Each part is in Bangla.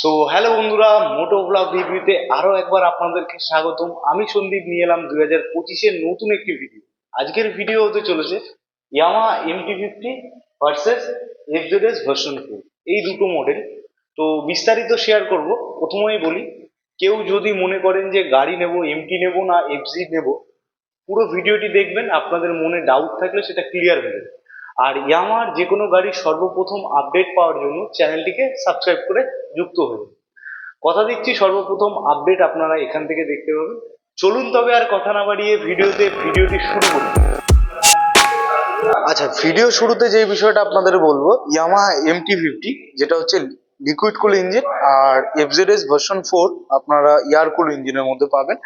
সো হ্যালো বন্ধুরা মোটো ব্লগ রিভিউতে আরও একবার আপনাদেরকে স্বাগতম। আমি সন্দীপ, নিয়ে এলাম দুই হাজার পঁচিশের নতুন একটি ভিডিও আজকের ভিডিও হতে চলেছে Yamaha MT fifty versus FZS version four এই দুটো মডেল তো, বিস্তারিত শেয়ার করব। প্রথমেই বলি, কেউ যদি মনে করেন যে গাড়ি নেব এমটি নেব না এফজি নেব, পুরো ভিডিওটি দেখবেন, আপনাদের মনে ডাউট থাকলে সেটা ক্লিয়ার হয়ে যাবে। আর ইয়ামার যে কোনো গাড়ির সর্বপ্রথম আপডেট পাওয়ার জন্য চ্যানেলটিকে সাবস্ক্রাইব করে যুক্ত হয়ে কথা দিচ্ছি, সর্বপ্রথম আপডেট আপনারা এখান থেকে দেখতে পাবেন। চলুন তবে আর কথা না বাড়িয়ে ভিডিওতে, ভিডিওটি শুরু করুন আচ্ছা ভিডিও শুরুতে যে বিষয়টা আপনাদের বলব, ইয়ামা এমটি ফিফটি যেটা হচ্ছে লিকুইড কুল ইঞ্জিন আর এফজেড এস ভার্সন ফোর আপনারা এয়ার কুল ইঞ্জিনের মধ্যে পাবেন।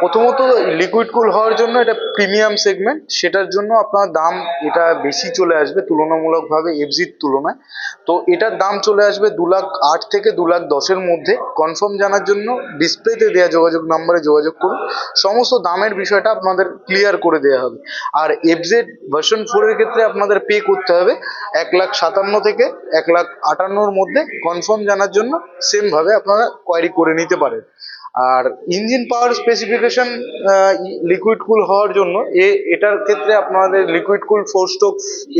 প্রথমত লিকুইড কুল হওয়ার জন্য এটা প্রিমিয়াম সেগমেন্ট সেটার জন্য আপনার দাম এটা বেশি চলে আসবে তুলনামূলকভাবে এফজির তুলনায়। তো এটার দাম চলে আসবে দু লাখ আট থেকে দু লাখ দশের মধ্যে। কনফার্ম জানার জন্য ডিসপ্লেতে দেওয়া যোগাযোগ নম্বরে যোগাযোগ করুন। সমস্ত দামের বিষয়টা আপনাদের ক্লিয়ার করে দেওয়া হবে। আর এফজেড ভার্সন ফোরের ক্ষেত্রে আপনাদের পে করতে হবে এক লাখ সাতান্ন থেকে এক লাখ আটান্নর মধ্যে। কনফার্ম জানার জন্য সেমভাবে আপনারা কোয়ারি করে নিতে পারেন। আর engine power specification liquid cool হওয়ার জন্য, এ, এটার ক্ষেত্রে আপনাদের liquid cool four stroke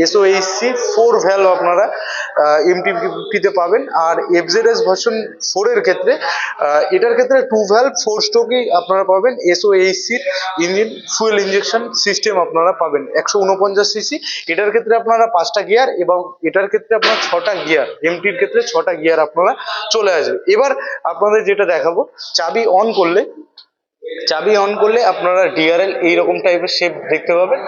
SOHC four valve আপনারা এমটি ফিফটিতে পাবেন। আর এফজেডএস ভার্সন ফোরের ক্ষেত্রে এটার ক্ষেত্রে টু ভ্যালভ ফোর স্ট্রোকই আপনারা পাবেন। এসওএইচসির ইঞ্জিন ফুয়েল ইঞ্জেকশন সিস্টেম আপনারা পাবেন। একশো উনপঞ্চাশ সিসি এটার ক্ষেত্রে আপনারা পাঁচটা গিয়ার এবং এটার ক্ষেত্রে আপনার ছটা গিয়ার এমটির ক্ষেত্রে ছটা গিয়ার আপনারা চলে আসবে। এবার আপনাদের যেটা দেখাবো, চাবি অন করলে, চাবি অন করলে আপনারা ডিআরএল এইরকম টাইপের শেপ দেখতে পাবেন।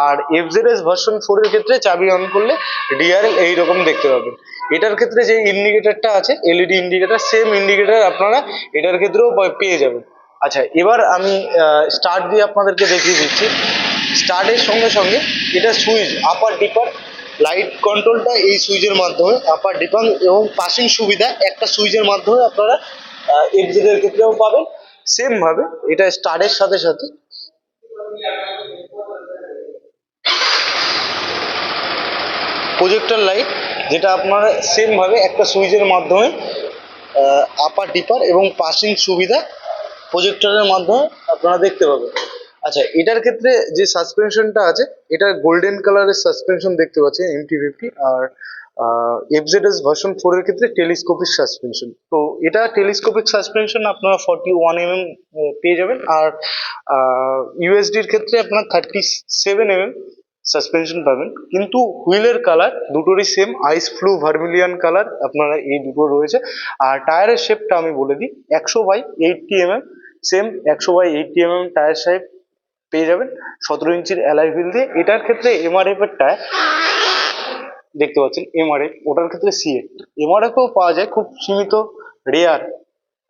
আর এফজেডএস ভার্সন ফোরের ক্ষেত্রে চাবি অন করলে ডিআরএল এইরকম দেখতে পাবেন। এটার ক্ষেত্রে যে ইন্ডিকেটারটা আছে এলইডি ইন্ডিকেটার সেম ইন্ডিকেটার আপনারা এটার ক্ষেত্রেও পেয়ে যাবেন। আচ্ছা এবার আমি স্টার্ট দিয়ে আপনাদেরকে দেখিয়ে দিচ্ছি। স্টার্টের সঙ্গে সঙ্গে এটা সুইচ আপার ডিপার লাইট কন্ট্রোলটা এই সুইচের মাধ্যমে আপার ডিপার এবং পাসিং সুবিধা একটা সুইচের মাধ্যমে আপনারা এর ক্ষেত্রেও পাবেন। সেম ভাবে এটা স্টারের সাথে সাথে। প্রজেক্টর লাইট যেটা আপনারা সেম ভাবে একটা সুইচের মাধ্যমে আপার ডিপার এবং পাসিং সুবিধা প্রজেক্টরের মাধ্যমে আপনারা দেখতে পাবেন। আচ্ছা এটার ক্ষেত্রে যে সাসপেনশনটা আছে এটা গোল্ডেন কালারের সাসপেনশন দেখতে পাচ্ছেন এমটি ফিফটি আর এফজেডএস ভার্সন ফোরের ক্ষেত্রে টেলিস্কোপিক সাসপেনশন তো এটা টেলিস্কোপিক সাসপেনশন আপনারা ফর্টি ওয়ান এম এম পেয়ে যাবেন আর ইউএসডির ক্ষেত্রে আপনার thirty seven M M suspension পাবেন। কিন্তু হুইলের কালার দুটোরই same ice fluo vermillion colour আপনারা এই দুটো রয়েছে। আর টায়ারের শেপটা আমি বলে দিই, একশো by eighty M M same একশো by eighty M M tyre সাহেব পেয়ে যাবেন। সতেরো ইঞ্চির অ্যালাই হুইল দিয়ে। এটার ক্ষেত্রে এমআরএফ এর টায়ার দেখতে পাচ্ছেন এমআরএফ ওটার ক্ষেত্রে সিএ এমআরএফও পাওয়া যায়, খুব সীমিত রেয়ার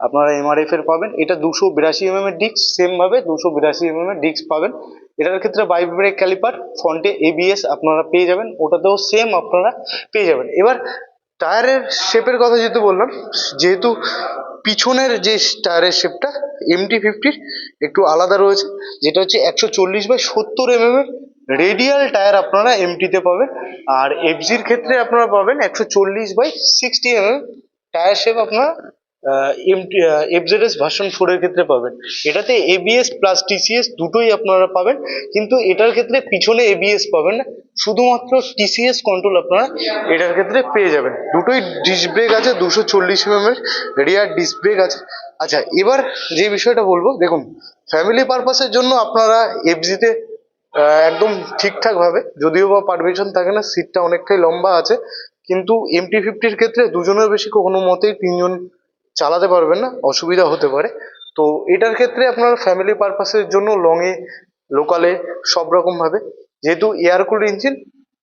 আপনারা এমআরএফ এর পাবেন। এটা দুশো বিরাশি এমএম এর ডিস্ক সেম ভাবে দুশো বিরাশি এমএম এর ডিস্ক পাবেন। এটার ক্ষেত্রে বাই ব্রেক ক্যালিপার ফ্রন্টে এবিএস আপনারা পেয়ে যাবেন। ওটাতেও সেম আপনারা পেয়ে যাবেন। এবার টায়ারের শেপের কথা যেহেতু বললাম, যেহেতু পিছনের যে টায়ারের শেপটা এমটি ফিফটির একটু আলাদা রয়েছে, যেটা হচ্ছে একশো চল্লিশ বাই সত্তর এম এর রেডিয়াল টায়ার আপনারা এমটিতে পাবেন। আর এফজির ক্ষেত্রে আপনারা পাবেন একশো চল্লিশ by sixty M tyre shape আপনারা এফজেডএস ভার্সন ফোরের ক্ষেত্রে পাবেন। এটাতে এবিএস প্লাস টিসিএস দুটোই আপনারা পাবেন, কিন্তু এটার ক্ষেত্রে পিছনে এবিএস পাবেন না। শুধুমাত্র টিসিএস কন্ট্রোল আপনারা এটার ক্ষেত্রে পেয়ে যাবেন। দুটোই ডিস্ক ব্রেক আছে, দুশো চল্লিশ এম এর রিয়ার ডিস্ক ব্রেক আছে। আচ্ছা এবার যে বিষয়টা বলব, দেখুন ফ্যামিলি পারপাসের জন্য আপনারা এফজিতে একদম ঠিকঠাকভাবে যদিও বা পারমিশন থাকে না সিটটা অনেকটাই লম্বা আছে, কিন্তু এমটি ফিফটির ক্ষেত্রে দুজনের বেশি কোনো মতেই তিনজন চালাতে পারবেন না, অসুবিধা হতে পারে। তো এটার ক্ষেত্রে আপনার ফ্যামিলি পারপাসের জন্য লংয়ে লোকালে সব রকম ভাবে। যেহেতু এয়ার কুল ইঞ্জিন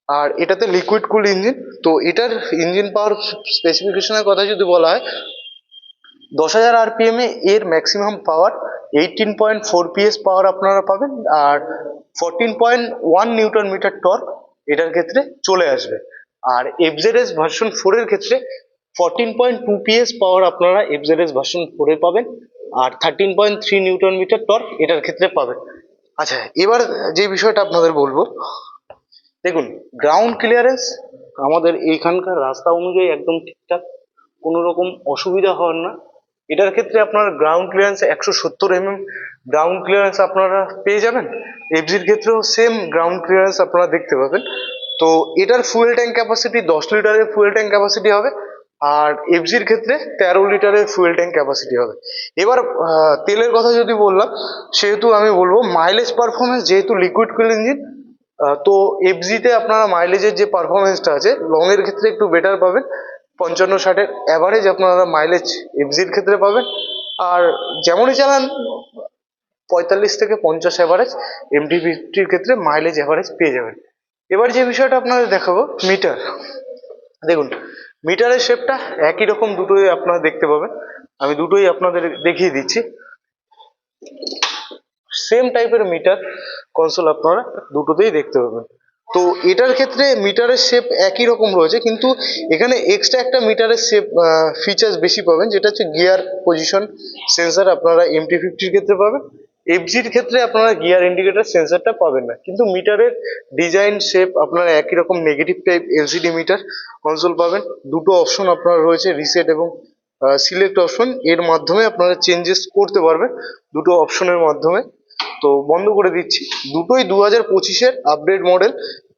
আর এটাতে লিকুইড কুল ইঞ্জিন তো এটার ইঞ্জিন পাওয়ার স্পেসিফিকেশনের কথা যদি বলা হয়, দশ হাজার আরপিএম এর maximum power eighteen point four PS power আপনারা পাবেন আর fourteen point one newton metre torque এটার ক্ষেত্রে চলে আসবে। আর এফজেডএস ভার্সন ফোরের ক্ষেত্রে fourteen point two PS power আপনারা এফজেডএস ভার্সন ফোরে পাবেন আর thirteen point three newton metre torque এটার ক্ষেত্রে পাবেন। আচ্ছা এবার যে বিষয়টা আপনাদের বলব, দেখুন গ্রাউন্ড ক্লিয়ারেন্স আমাদের এইখানকার রাস্তা অনুযায়ী একদম ঠিকঠাক, কোনো রকম অসুবিধা হওয়ার না। এটার ক্ষেত্রে আপনার গ্রাউন্ড ক্লিয়ারেন্স একশো সত্তর এমএম গ্রাউন্ড ক্লিয়ারেন্স আপনারা পেয়ে যাবেন। এফজির ক্ষেত্রেও সেম গ্রাউন্ড ক্লিয়ারেন্স আপনারা দেখতে পাবেন। তো এটার ফুয়েল ট্যাঙ্ক ক্যাপাসিটি দশ লিটারের ফুয়েল ট্যাঙ্ক ক্যাপাসিটি হবে। আর এফজির ক্ষেত্রে তেরো লিটারের ফুয়েল ট্যাঙ্ক ক্যাপাসিটি হবে। এবার তেলের কথা যদি বললাম, সেহেতু আমি বলব মাইলেজ পারফরমেন্স যেহেতু লিকুইড কুল ইঞ্জিন তো এফজিতে আপনারা মাইলেজের যে পারফরমেন্সটা আছে লং এর ক্ষেত্রে একটু বেটার পাবেন। পঞ্চান্ন ষাটের অ্যাভারেজ আপনারা মাইলেজ এফজির ক্ষেত্রে পাবেন। আর যেমনই চালান, পঁয়তাল্লিশ থেকে পঞ্চাশ অ্যাভারেজ এমটি ফিফটির ক্ষেত্রে মাইলেজ অ্যাভারেজ পেয়ে যাবেন। এবার যে বিষয়টা আপনাদের দেখাবো মিটার দেখুন মিটারের শেপটা একই রকম দুটোই আপনারা দেখতে পাবেন। আমি দুটোই আপনাদের দেখিয়ে দিচ্ছি। সেম টাইপের মিটার কনসোল আপনারা দুটোতেই দেখতে পাবেন। তো এটার ক্ষেত্রে মিটারের শেপ একই রকম রয়েছে, কিন্তু এখানে এক্সট্রা একটা মিটারের শেপ ফিচার্স বেশি পাবেন, যেটা হচ্ছে গিয়ার পজিশন সেন্সার আপনারা এমটি ফিফটির ক্ষেত্রে পাবেন। এফজির ক্ষেত্রে আপনারা গিয়ার ইন্ডিকেটর সেন্সারটা পাবেন না। কিন্তু মিটারের ডিজাইন শেপ আপনারা একই রকম negative type LCD meter console পাবেন। দুটো অপশন আপনার রয়েছে রিসেট এবং সিলেক্ট অপশন এর মাধ্যমে আপনারা চেঞ্জেস করতে পারবেন দুটো অপশনের মাধ্যমে। তো বন্ধ করে দিচ্ছি। দুটোই দু হাজার পঁচিশের আপডেট মডেল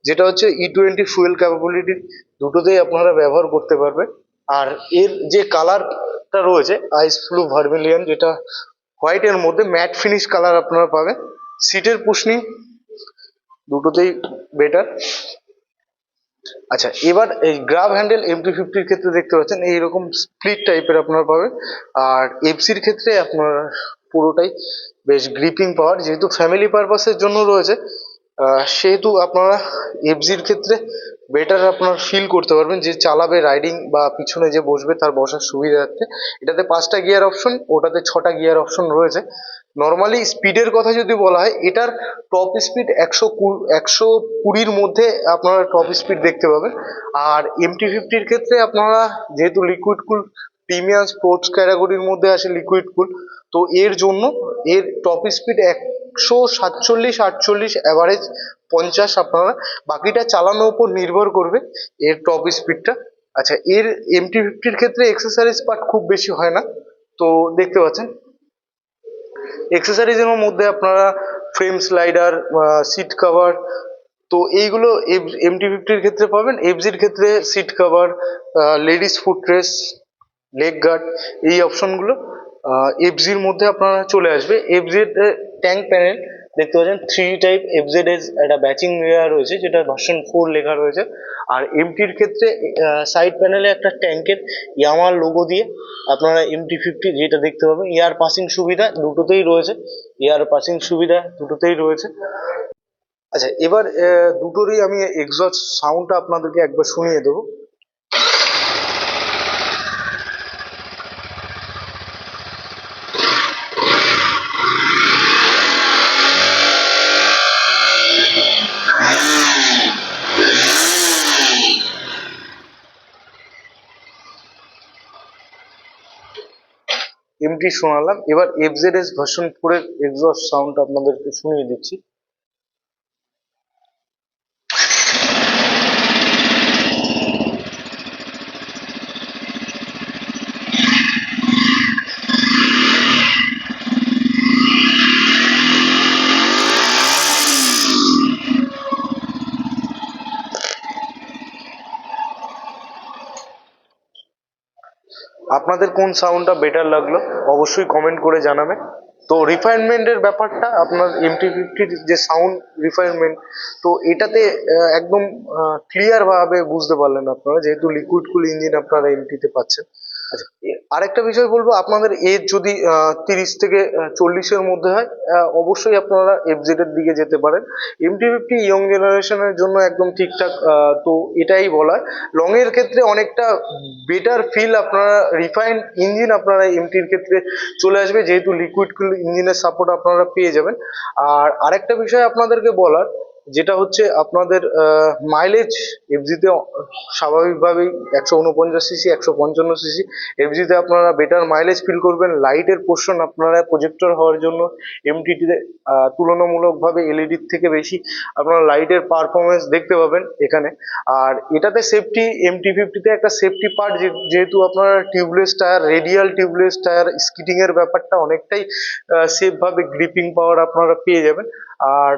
যেটা হচ্ছে ই টোয়েন্টি ফুয়েল ক্যাপাবিলিটি দুটোতেই আপনারা ব্যবহার করতে পারবেন। আর এর যে কালারটা রয়েছে আইস ফ্লু ভার্মিলিয়ান যেটা হোয়াইটের মধ্যে ম্যাট ফিনিশ কালার আপনারা পাবেন। সিটের পুশনি, দুটোতেই বেটার আচ্ছা এবার এই গ্রাব হ্যান্ডেল এমটি ফিফটির ক্ষেত্রে দেখতে পাচ্ছেন, এইরকম স্প্লিট টাইপের আপনারা পাবেন। আর এফসির ক্ষেত্রে আপনার পুরোটাই বেশ গ্রিপিং পাওয়ার যেহেতু ফ্যামিলি পারপাসের জন্য রয়েছে সেহেতু আপনারা এফজির ক্ষেত্রে বেটার আপনার ফিল করতে পারবেন যে চালাবে রাইডিং বা পিছনে যে বসবে তার বসার সুবিধার্থে। এটাতে পাঁচটা গিয়ার অপশন ওটাতে ছটা গিয়ার অপশন রয়েছে। নর্মালি স্পিডের কথা যদি বলা হয়, এটার টপ স্পিড একশো একশো কুড়ির মধ্যে আপনারা টপ স্পিড দেখতে পাবেন। আর এমটি ফিফটির ক্ষেত্রে আপনারা যেহেতু লিকুইড কুল প্রিমিয়াম স্পোর্টস ক্যাটাগরির মধ্যে আসে লিকুইড কুল তো এর জন্য এর টপ স্পিড একশো সাতচল্লিশ, আটচল্লিশ অ্যাভারেজ পঞ্চাশ আপনারা। বাকিটা চালানোর উপর নির্ভর করবে এর টপ স্পিডটা আচ্ছা এর এমটি ফিফটির ক্ষেত্রে এক্সেসারিজ পার্ট খুব বেশি হয় না। তো দেখতে পাচ্ছেন। এক্সেসারিজের মধ্যে আপনারা ফ্রেম স্লাইডার সিট কভার তো এইগুলো এমটি ফিফটির ক্ষেত্রে পাবেন। এফজির ক্ষেত্রে seat cover ladies footrest leg guard এই অপশনগুলো এফজির মধ্যে আপনারা চলে আসবে। এফজির ট্যাঙ্ক প্যানেল দেখতে পাচ্ছেন থ্রি টাইপ এফজেড এর একটা ব্যাচিং লেয়ার রয়েছে, যেটা ভার্সন ফোর লেখা রয়েছে। আর এমটির ক্ষেত্রে সাইড প্যানেলে একটা ট্যাঙ্কের ইয়ামার লোগো দিয়ে আপনারা এমটি ফিফটি যেটা দেখতে পাবেন, এয়ার পাসিং সুবিধা দুটোতেই রয়েছে, এয়ার পাসিং সুবিধা দুটোতেই রয়েছে। আচ্ছা এবার দুটোরই আমি এক্সস্ট সাউন্ডটা আপনাদেরকে একবার শুনিয়ে দেবো। এমটি শোনালাম। এবার এফজেড এস ভার্সন ফোরের এক্সস্ট সাউন্ড আপনাদেরকে শুনিয়ে দিচ্ছি। আপনাদের কোন সাউন্ডটা বেটার লাগল, অবশ্যই কমেন্ট করে জানাবেন। তো রিফাইনমেন্টের ব্যাপারটা, আপনার এমটি ফিফটির যে সাউন্ড রিফাইনমেন্ট তো এটাতে একদম ক্লিয়ারভাবে বুঝতে পারলেন আপনারা, যেহেতু লিকুইড কুল ইঞ্জিন আপনারা এমটিতে পাচ্ছেন। আরেকটা বিষয় বলব, আপনাদের এজ যদি তিরিশ থেকে চল্লিশের মধ্যে হয় অবশ্যই আপনারা এফজেড এর দিকে যেতে পারেন। এমটি ফিফটি ইয়ং জেনারেশনের জন্য একদম ঠিকঠাক তো এটাই বলা লং এর ক্ষেত্রে অনেকটা বেটার ফিল আপনারা রিফাইন্ড ইঞ্জিন আপনারা এমটির ক্ষেত্রে চলে আসবে, যেহেতু লিকুইড কুল ইঞ্জিনের সাপোর্ট আপনারা পেয়ে যাবেন। আর আরেকটা বিষয় আপনাদেরকে বলার যেটা হচ্ছে আপনাদের মাইলেজ এফজিতে স্বাভাবিকভাবেই একশো উনপঞ্চাশ সিসি একশো পঞ্চান্ন সিসি এফজিতে আপনারা বেটার মাইলেজ ফিল করবেন লাইটের পোর্শন আপনারা প্রজেক্টর হওয়ার জন্য এমটিটিতে তুলনামূলকভাবে এলইডির থেকে বেশি আপনারা লাইটের পারফরমেন্স দেখতে পাবেন এখানে। আর এটাতে সেফটি এমটি ফিফটিতে একটা সেফটি পার্ট যেহেতু আপনারা tubeless tyre radial tubeless tyre স্কিটিংয়ের ব্যাপারটা অনেকটাই সেফভাবে গ্রিপিং পাওয়ার আপনারা পেয়ে যাবেন। আর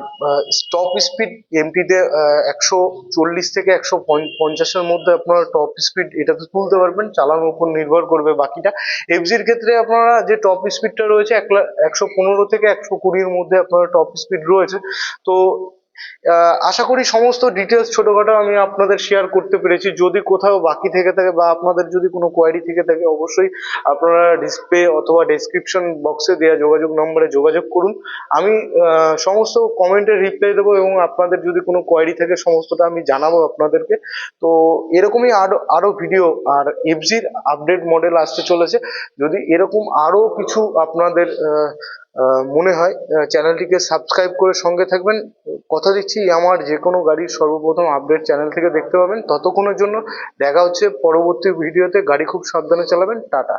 টপ স্পিড এমপিতে একশো চল্লিশ থেকে একশো পঞ্চাশের মধ্যে আপনারা টপ স্পিড এটাতে তুলতে পারবেন। চালানোর উপর নির্ভর করবে বাকিটা। এফজির ক্ষেত্রে আপনারা যে টপ স্পিডটা রয়েছে, এক একশো পনেরো থেকে একশো কুড়ির মধ্যে আপনারা টপ স্পিড রয়েছে। তো আশা করি সমস্ত ডিটেলস ছোটখাটো আমি আপনাদের শেয়ার করতে পেরেছি। যদি কোথাও বাকি থেকে থাকে বা আপনাদের যদি কোনো কোয়ারি থেকে থাকে, অবশ্যই আপনারা ডিসপ্লে অথবা ডেসক্রিপশন বক্সে দেওয়া যোগাযোগ নম্বরে যোগাযোগ করুন। আমি সমস্ত কমেন্টের রিপ্লাই দেবো এবং আপনাদের যদি কোনো কোয়ারি থাকে, সমস্তটা আমি জানাব আপনাদেরকে। তো এরকমই আরও আরও ভিডিও আর এফজির আপডেট মডেল আসতে চলেছে। যদি এরকম আরও কিছু আপনাদের মনে হয় চ্যানেলটিকে সাবস্ক্রাইব করে সঙ্গে থাকবেন। কথা দিচ্ছি, আমার যে কোনো গাড়ির সর্বপ্রথম আপডেট চ্যানেল থেকে দেখতে পাবেন। ততক্ষণের জন্য দেখা হচ্ছে পরবর্তী ভিডিওতে। গাড়ি খুব সাবধানে চালাবেন। টাটা।